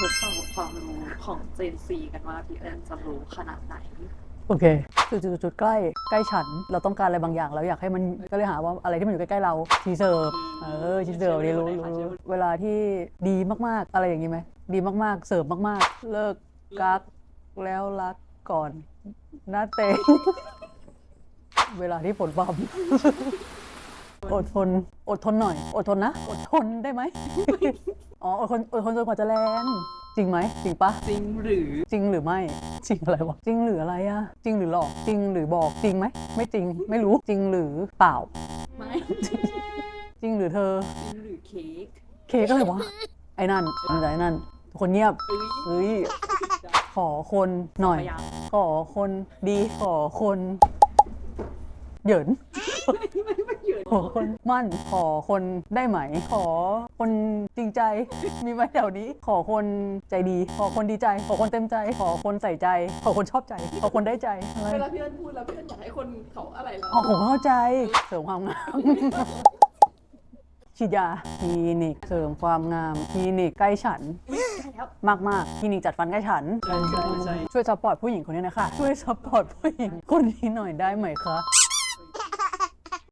ทดสอบความรู้ของเจนซีกันว่าพี่เอิญจะรู้ขนาดไหน โอเค จุดจุดจุดใกล้ ใกล้ฉัน เราต้องการอะไรบางอย่างเราอยากให้มันก็เลยหาว่าอะไรที่มันอยู่ใกล้ๆเราชีเสิร์ฟเออชีเสิร์ฟนี่รู้รู้เวลาที่ดีมากๆ อะไรอย่างนี้ไหมดีมากๆ เสิร์ฟมากๆ เลิกกักแล้วรักก่อนหน้าเตงเวลาที่ฝนปั๊มอดทน อดทนหน่อย อดทนนะ อดทนได้ไหม อ๋ออดทนอดทนจนกว่าจะแรงจริงไหมจริงปะจริงหรือจริงหรือไม่จริงอะไรวะจริงหรืออะไรอะจริงหรือหลอกจริงหรือบอกจริงไหมไม่จริงไม่รู้จริงหรือเปล่า ไม่จริงหรือเธอจริงหรือเค้กเค้กอะไรวะไอ้นั่นมันจะไอ้นั่นทุกคนเงียบเอ้ยเฮ้ยขอคนหน่อย พยายามขอคนดีขอคนเหยิน ขอคนมั่นขอคนได้ไหม ขอคนจริงใจ มีไหมแถวนี้ ขอคนใจดี ขอคนดีใจ ขอคนเต็มใจ ขอคนใส่ใจ ขอคนชอบใจ ขอคนได้ใจอะไรเวลาพี่เอิญพูดแล้วพี่เอิญอยากให้คนเขาอะไรแล้วอ๋อผมเข้าใจเสริมความงามฉีดยาคลินิกเสริมความงามคลินิกใกล้ฉันได้แล้วมากมากๆคลินิกจัดฟันใกล้ฉันใช่ใช่ใช่ช่วยซัพพอร์ตผู้หญิงคนนี้นะคะช่วยซัพพอร์ตผู้หญิงคนนี้หน่อยได้ไหมคะ